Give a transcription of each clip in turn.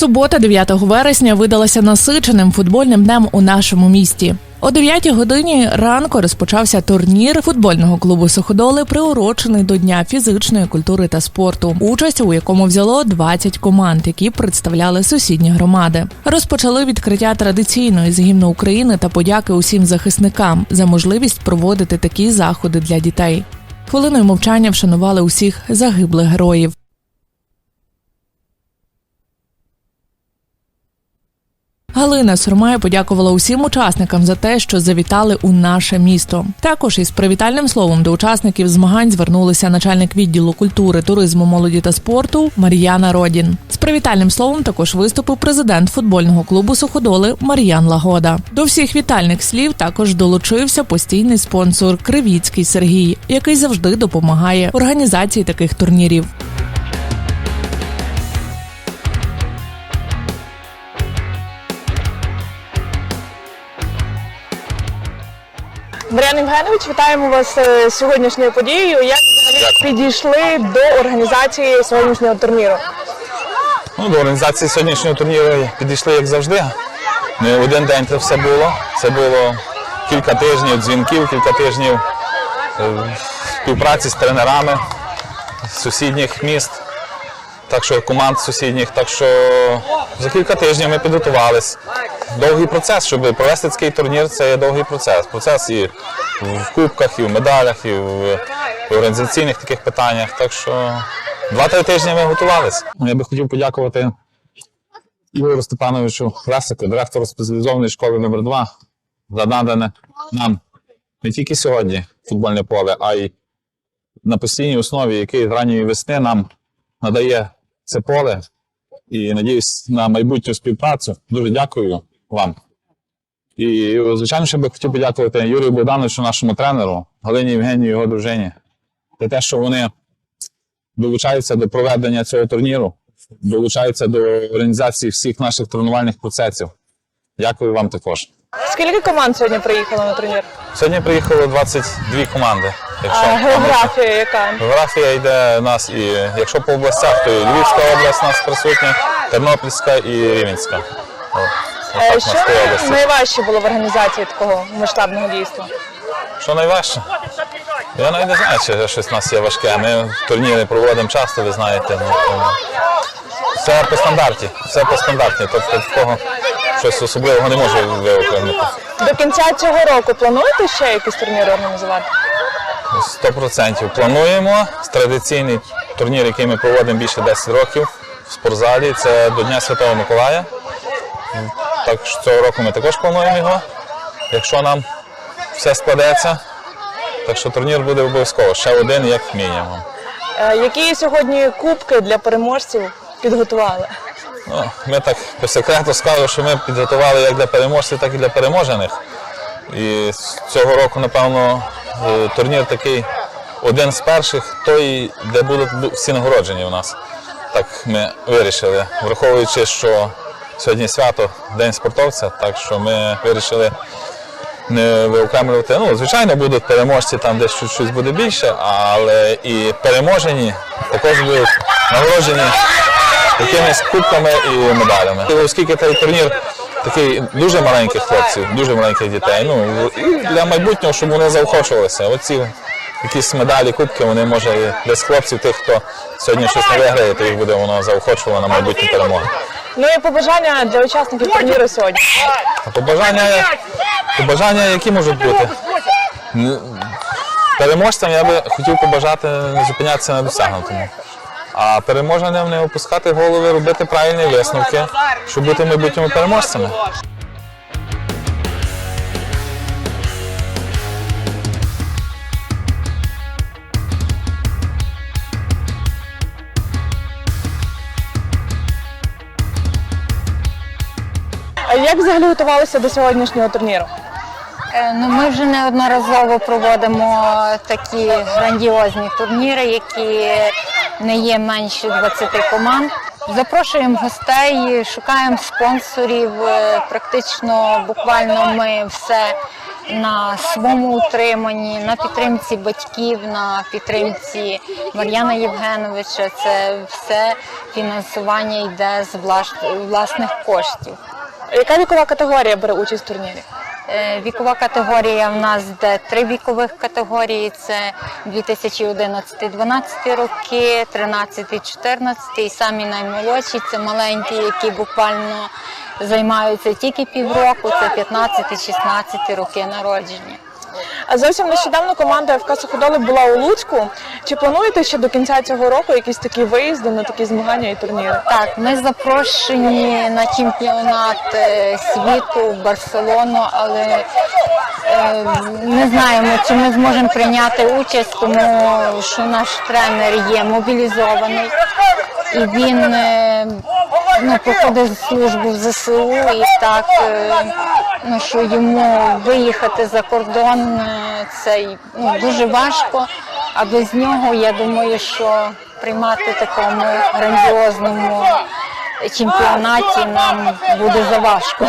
Субота, 9 вересня, видалася насиченим футбольним днем у нашому місті. О 9 годині ранку розпочався турнір футбольного клубу Суходоли, приурочений до Дня фізичної культури та спорту, участь у якому взяло 20 команд, які представляли сусідні громади. Розпочали відкриття традиційної з гімну України та подяки усім захисникам за можливість проводити такі заходи для дітей. Хвилиною мовчання вшанували усіх загиблих героїв. Галина Сурмай подякувала усім учасникам за те, що завітали у наше місто. Також із привітальним словом до учасників змагань звернулися начальник відділу культури, туризму, молоді та спорту Мар'яна Родін. З привітальним словом також виступив президент футбольного клубу Суходоли Мар'ян Лагода. До всіх вітальних слів також долучився постійний спонсор Кривіцький Сергій, який завжди допомагає організації таких турнірів. Мар'ян Євгенович, вітаємо вас е, з сьогоднішньою подією. Як взагалі підійшли до організації сьогоднішнього турніру? Ну, до організації сьогоднішнього турніру підійшли як завжди. Не один день це все було. Це було кілька тижнів дзвінків, кілька тижнів е, співпраці з тренерами з сусідніх міст, так що команд сусідніх. Так що за кілька тижнів ми підготувались. Довгий процес, щоб провести такий турнір, це є довгий процес. Процес і в кубках, і в медалях, і в організаційних таких питаннях. Так що два-три тижні ми готувалися. Я би хотів подякувати Ігорю Степановичу Лесику, директору спеціалізованої школи номер 2 за надане нам не тільки сьогодні футбольне поле, а й на постійній основі, який ранньої весни нам надає це поле. І надіюсь на майбутню співпрацю. Дуже дякую вам. І, звичайно, ще би хотів подякувати Юрію Богдановичу, нашому тренеру, Галині Євгенію, його дружині, за те, що вони долучаються до проведення цього турніру, долучаються до організації всіх наших тренувальних процесів. Дякую вам також. Скільки команд сьогодні приїхало на турнір? Сьогодні приїхало 22 команди. Якщо А географія яка? Географія йде у нас і якщо по областях, то і Львівська область у нас присутня, Тернопільська і Рівненська. О, Е, Що найважче було в організації такого масштабного дійства? Що найважче? Я навіть не знаю, чи щось у нас є важке. Ми турніри проводимо часто, ви знаєте. Ну, все по стандарті, все по стандарті. Тобто такого щось особливого не може виокремити. До кінця цього року плануєте ще якісь турніри організувати? 100% плануємо. Традиційний турнір, який ми проводимо більше 10 років в спортзалі, це до Дня Святого Миколая. Так що цього року ми також плануємо його, якщо нам все складеться. Так що турнір буде обов'язково, ще один як мінімум. Е, Які сьогодні кубки для переможців підготували? Ну, ми так по секрету скажу, що ми підготували як для переможців, так і для переможених. І цього року, напевно, е, турнір такий один з перших, той, де будуть всі нагороджені у нас. Так ми вирішили, враховуючи, що сьогодні свято День спортовця, так що ми вирішили не виокремлювати. Ну, звичайно, будуть переможці там десь щось буде більше, але і переможені також будуть нагороджені якимись кубками і медалями. І Оскільки цей турнір такий дуже маленьких хлопців, дуже маленьких дітей. Ну і для майбутнього, щоб вони заохочувалися. Оці якісь медалі, кубки, вони може і десь хлопців, тих, хто сьогодні щось не виграє, то їх буде воно заохочувало на майбутні перемоги. Ну і побажання для учасників турніру сьогодні. А побажання, побажання які можуть бути? Переможцям я би хотів побажати не зупинятися на досягнутому. А переможенням не опускати голови, робити правильні висновки, щоб бути майбутніми переможцями. А як взагалі готувалися до сьогоднішнього турніру? Е, Ну, ми вже неодноразово проводимо такі грандіозні турніри, які не є менше 20 команд. Запрошуємо гостей, шукаємо спонсорів. Е, Практично буквально ми все на своєму утриманні, на підтримці батьків, на підтримці Мар'яна Євгеновича. Це все фінансування йде з власних коштів. Яка вікова категорія бере участь в турнірі? Е, Вікова категорія в нас де три вікових категорії: це 2011-12 роки, 13-14 і самі наймолодші це маленькі, які буквально займаються тільки півроку, це 15-16 роки народження. Зовсім нещодавно команда ФК Суходоли була у Луцьку. Чи плануєте ще до кінця цього року якісь такі виїзди на такі змагання і турніри? Так, ми запрошені на чемпіонат е, світу в Барселону, але е, не знаємо, чи ми зможемо прийняти участь, тому що наш тренер є мобілізований і він е, ну, проходить службу в ЗСУ і так, ну, що йому виїхати за кордон е, це й, ну, дуже важко. А без нього я думаю, що приймати такому грандіозному чемпіонаті нам буде заважко.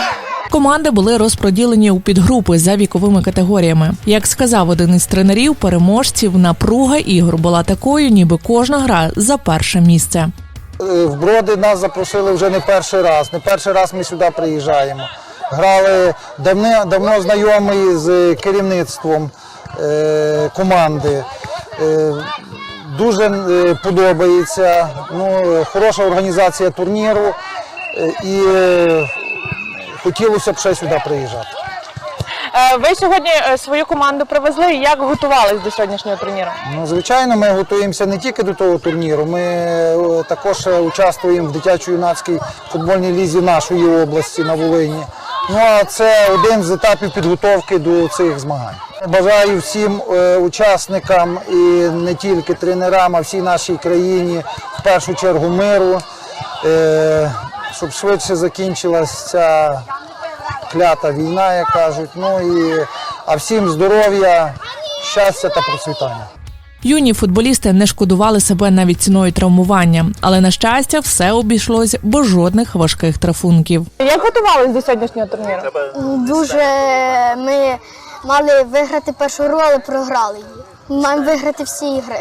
Команди були розподілені у підгрупи за віковими категоріями. Як сказав один із тренерів, переможців напруга ігор була такою, ніби кожна гра за перше місце. Е, В Броди нас запросили вже не перший раз. Не перший раз ми сюди приїжджаємо. Грали давно, давно знайомі з керівництвом е, команди. Е, дуже е, подобається. Ну, хороша організація турніру. Е, і е, хотілося б ще сюди приїжджати. Ви сьогодні свою команду привезли. Як готувались до сьогоднішнього турніру? Ну, звичайно, ми готуємося не тільки до того турніру. Ми також участвуємо в дитячо-юнацькій футбольній лізі нашої області на Волині. Ну це один з етапів підготовки до цих змагань. Бажаю всім е, учасникам і не тільки тренерам, а всій нашій країні в першу чергу миру, е, щоб швидше закінчилася ця клята війна, як кажуть. Ну і а всім здоров'я, щастя та процвітання. Юні футболісти не шкодували себе навіть ціною травмування, але на щастя, все обійшлось без жодних важких трафунків. Як готувались до сьогоднішнього турніру? Дуже ми мали виграти першу гру, але програли її. Маємо виграти всі ігри.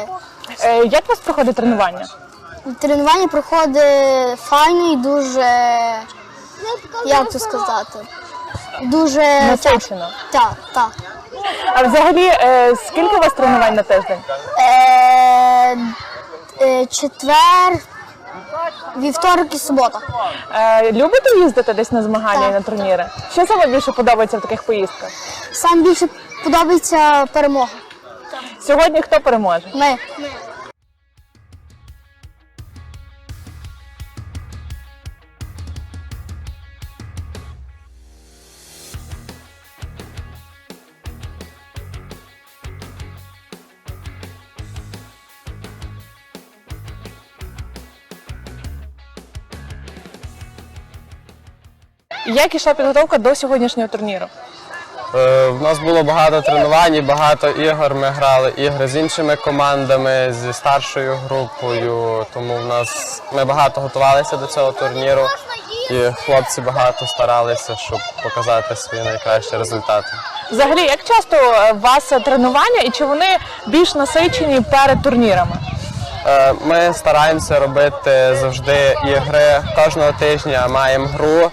Е, Як у вас проходить тренування? Тренування проходить файно і дуже, як це сказати, дуже Насичено. Так, так. А взагалі, е, скільки у вас тренувань на тиждень? Е, е, четвер, вівторок і субота. Е, Любите їздити десь на змагання і Так. на турніри? Що саме більше подобається в таких поїздках? Сам більше подобається перемога. Сьогодні хто переможе? Ми. Як ішла підготовка до сьогоднішнього турніру? Е, В нас було багато тренувань, і багато ігор. Ми грали ігри з іншими командами, зі старшою групою. Тому в нас ми багато готувалися до цього турніру, і хлопці багато старалися, щоб показати свої найкращі результати. Взагалі, як часто е, у вас тренування і чи вони більш насичені перед турнірами? Е, Ми стараємося робити завжди ігри. Кожного тижня маємо гру.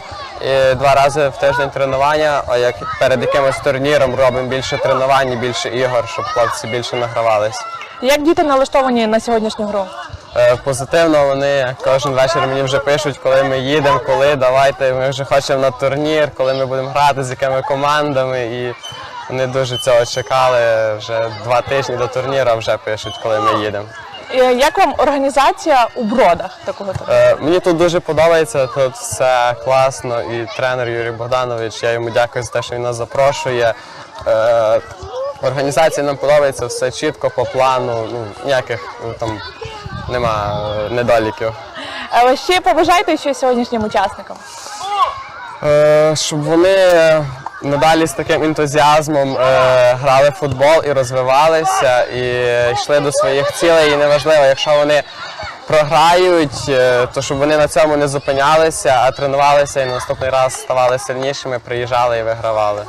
І два рази в тиждень тренування, а як перед якимось турніром робимо більше тренувань, і більше ігор, щоб хлопці більше награвались. Як діти налаштовані на сьогоднішню гру? Е, Позитивно вони кожен вечір мені вже пишуть, коли ми їдемо, коли давайте, ми вже хочемо на турнір, коли ми будемо грати, з якими командами. І вони дуже цього чекали. Вже два тижні до турніру вже пишуть, коли ми їдемо. Е, Як вам організація у бродах такого турніру? Е, Мені тут дуже подобається, тут все класно. І тренер Юрій Богданович, я йому дякую за те, що він нас запрошує. Е, Організація нам подобається, все чітко по плану, ну, ніяких ну, там нема е, недоліків. Але ще побажайте щось сьогоднішнім учасникам. Е, щоб вони надалі з таким ентузіазмом е, грали в футбол і розвивалися, і йшли до своїх цілей. І неважливо, якщо вони програють, е, то щоб вони на цьому не зупинялися, а тренувалися і на наступний раз ставали сильнішими, приїжджали і вигравали.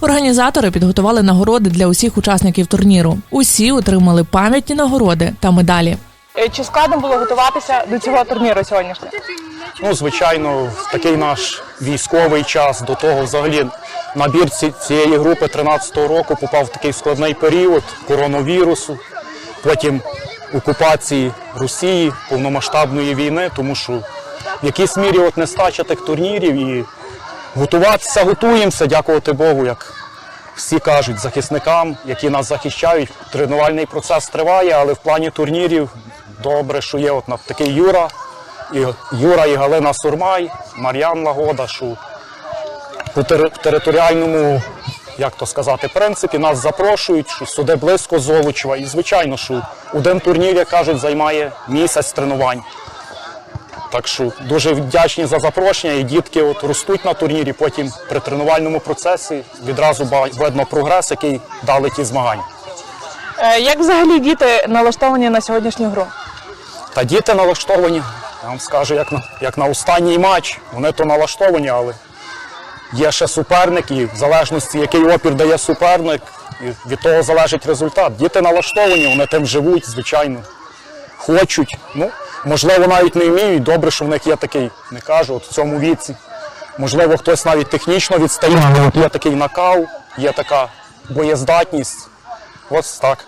Організатори підготували нагороди для усіх учасників турніру. Усі отримали пам'ятні нагороди та медалі. Е, Чи складно було готуватися до цього турніру сьогоднішнього? Ну, звичайно, в такий наш військовий час до того взагалі набір цієї групи 13-го року попав в такий складний період коронавірусу, потім окупації Росії, повномасштабної війни, тому що в якійсь мірі от нестача тих турнірів і готуватися готуємося, дякувати Богу, як всі кажуть, захисникам, які нас захищають. Тренувальний процес триває, але в плані турнірів добре, що є от такий Юра, і Юра і Галина Сурмай, Мар'ян Лагода, що по територіальному, як то сказати, принципі нас запрошують, що сюди близько Золочева. І звичайно, що один турнір, як кажуть, займає місяць тренувань. Так що дуже вдячні за запрошення, і дітки от ростуть на турнірі, потім при тренувальному процесі відразу видно прогрес, який дали ті змагання. Е, Як взагалі діти налаштовані на сьогоднішню гру? Та діти налаштовані, я вам скажу, як на, як на останній матч. Вони то налаштовані, але є ще суперник, і в залежності, який опір дає суперник, і від того залежить результат. Діти налаштовані, вони тим живуть, звичайно, хочуть. Ну, можливо, навіть не вміють. Добре, що в них є такий, не кажу, от в цьому віці. Можливо, хтось навіть технічно відстає, але є такий накал, є така боєздатність. Ось так.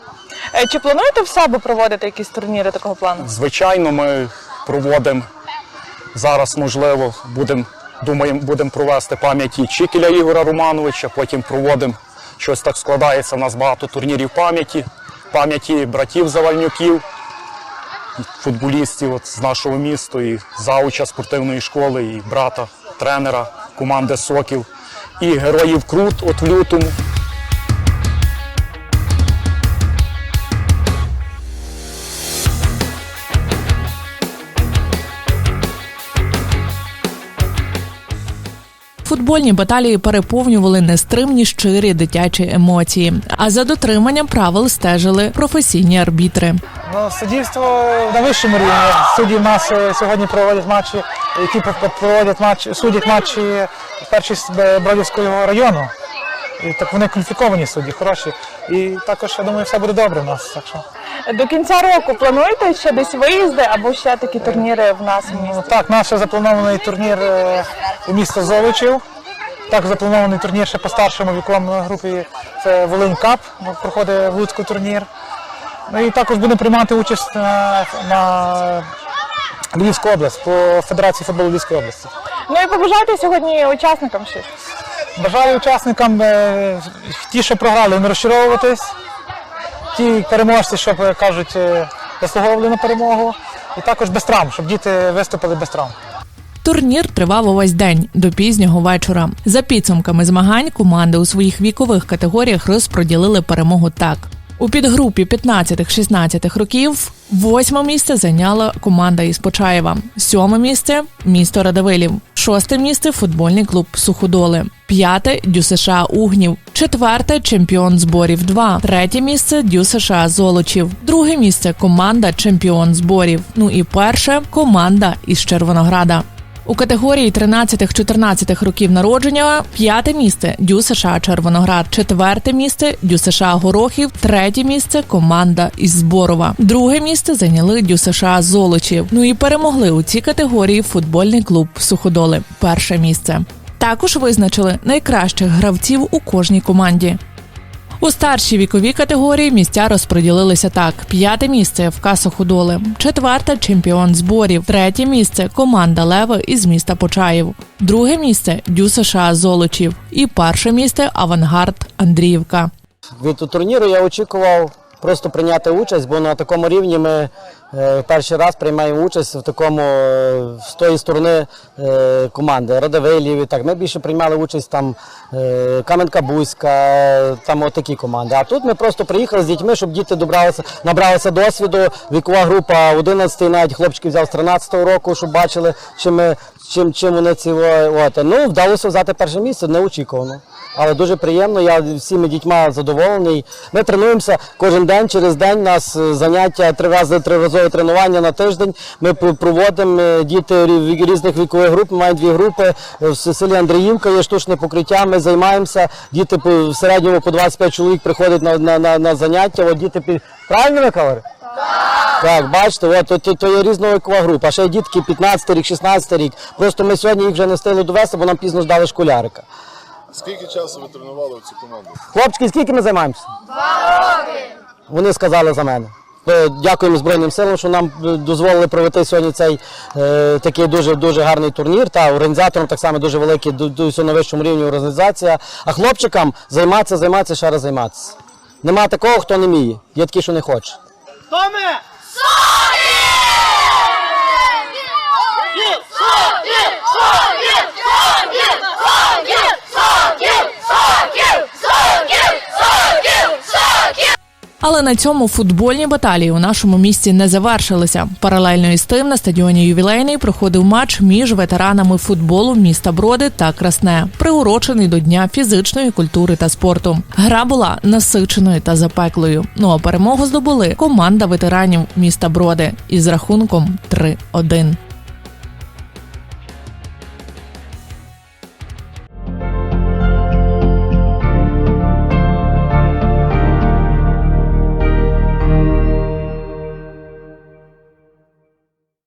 Е, Чи плануєте в себе проводити якісь турніри такого плану? Звичайно, ми проводимо зараз, можливо, будемо думаємо, будемо провести пам'яті Чікіля Ігора Романовича, потім проводимо щось так складається. У нас багато турнірів пам'яті, пам'яті братів Завальнюків, футболістів от з нашого міста, і зауча спортивної школи, і брата, тренера команди Сокіл, і героїв Крут от в лютому. Футбольні баталії переповнювали нестримні щирі дитячі емоції. А за дотриманням правил стежили професійні арбітри. Ну, суддівство на вищому рівні. Судді в нас е, сьогодні проводять матчі, які проводять матч, судять матчі перші з Бродівського району. І так вони кваліфіковані судді, хороші. І також, я думаю, все буде добре в нас. Так що. До кінця року плануєте ще десь виїзди або ще такі турніри в нас в місті? Ну, так, наш запланований турнір е, у місто Золочів. Так, запланований турнір ще по старшому віковому групі. Це Волинь Кап, проходить в Луцьку турнір. Ну і також будемо приймати участь на, на Львівську область по Федерації футболу Львівської області. Ну і побажайте сьогодні учасникам щось. Бажаю учасникам е, ті, що програли, не розчаровуватись. Ті переможці, що кажуть, е, заслуговували на перемогу. І також без травм, щоб діти виступили без травм. Турнір тривав увесь день до пізнього вечора. За підсумками змагань команди у своїх вікових категоріях розподілили перемогу так. У підгрупі 15-16 років восьме місце зайняла команда із Почаєва, сьоме місце місто Радивилів, шосте місце футбольний клуб Суходоли, п'яте Дю США Угнів, четверте чемпіон зборів 2, третє місце Дю США Золочів, друге місце команда чемпіон зборів. Ну і перше команда із Червонограда. У категорії 13-14 років народження п'яте місце Дю США Червоноград, четверте місце Дю США Горохів, третє місце команда із Зборова. Друге місце зайняли Дю США Золочів. Ну і перемогли у цій категорії футбольний клуб Суходоли. Перше місце. Також визначили найкращих гравців у кожній команді. У старшій віковій категорії місця розподілилися так: п'яте місце в Худоли, четверте чемпіон зборів, третє місце команда Леви із міста Почаїв, друге місце Дю США Золочів. І перше місце Авангард Андріївка. Від турніру я очікував просто прийняти участь, бо на такому рівні ми е, перший раз приймаємо участь в такому е, з тої сторони е, команди Радивилів. і Так ми більше приймали участь там Кам'янка Бузька, е, там отакі команди. А тут ми просто приїхали з дітьми, щоб діти добралися, набралися досвіду. Вікова група 11, навіть хлопчики взяв з 13-го року, щоб бачили, чим чим, чим вони ці от. Ну, вдалося взяти перше місце, неочікувано. Але дуже приємно, я всіми дітьми задоволений. Ми тренуємося кожен день, через день. У нас е, заняття три рази триразове тренування на тиждень. Ми проводимо е, діти різних вікових груп. Ми маємо дві групи. Е, В селі Андріївка є штучне покриття. Ми займаємося. Діти в середньому по 25 чоловік приходять на, на, на, на заняття. От діти під правильно ми говорю? Так, бачите, от, то, то, то є різна вікова група. А ще є дітки 15 рік, 16 рік. Просто ми сьогодні їх вже не встигли довести, бо нам пізно ждали школярика. Скільки часу ви тренували цю команду? Хлопчики, скільки ми займаємося? Два роки. Вони сказали за мене. Дякуємо Збройним силам, що нам дозволили провести сьогодні цей е, такий дуже дуже гарний турнір. Та організаторам так само дуже великий, ду- ду- на вищому рівні організація. А хлопчикам займатися, займатися, ще раз займатися. Нема такого, хто не вміє. Є такі, що не хоче. Але на цьому футбольні баталії у нашому місті не завершилися. Паралельно із тим на стадіоні ювілейний проходив матч між ветеранами футболу міста Броди та Красне, приурочений до Дня фізичної культури та спорту. Гра була насиченою та запеклою. Ну а перемогу здобули команда ветеранів міста Броди із рахунком 3-1.